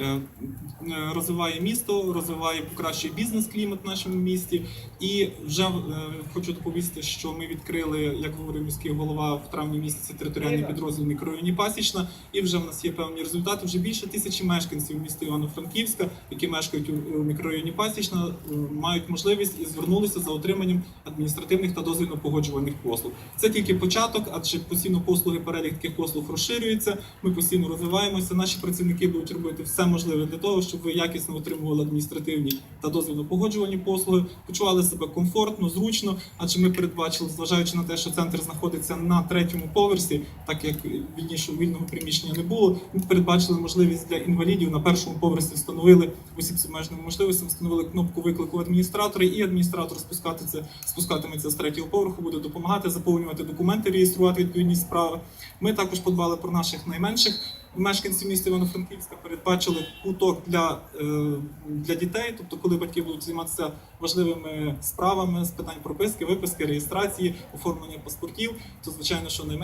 е, е, розвиває місто, розвиває покращує бізнес-клімат в нашому місті. І вже е, хочу доповісти, що ми відкрили, як говорив міський голова, в травні місяці територіальний підрозділ мікрорайоні Пасічна. І вже в нас є певні результати. Вже більше тисячі мешканців міста Івано-Франківська, які мешкають у мікрорайоні Пасічна, мають можливість і звернулися за отриманням адміністративних та дозвільно погоджуваних послуг. Це тільки початок, адже постійно послуги перелік таких послуг розширюється. Ми постійно розвиваємося. Наші працівники будуть робити все можливе для того, щоб ви якісно отримували адміністративні та дозвільно погоджувані послуги, почували себе комфортно, зручно. Адже ми передбачили, зважаючи на те, що центр знаходиться на третьому поверсі, так як вільнішого вільного приміщення не було. Ми передбачили можливість для інвалідів на першому поверсі встановили осіб з обмеженими можливостями, встановили кнопку виклику адміністратора, і адміністратор спускатися, спускатиметься з третього поверху, буде допомагати заповнювати документи, реєструвати відповідні справи. Ми також подбали про наших найменших мешканців міста Івано-Франківська, передбачили куток для, е, для дітей, тобто, коли батьки будуть займатися важливими справами з питань прописки, виписки, реєстрації, оформлення паспортів, то звичайно, що найменше.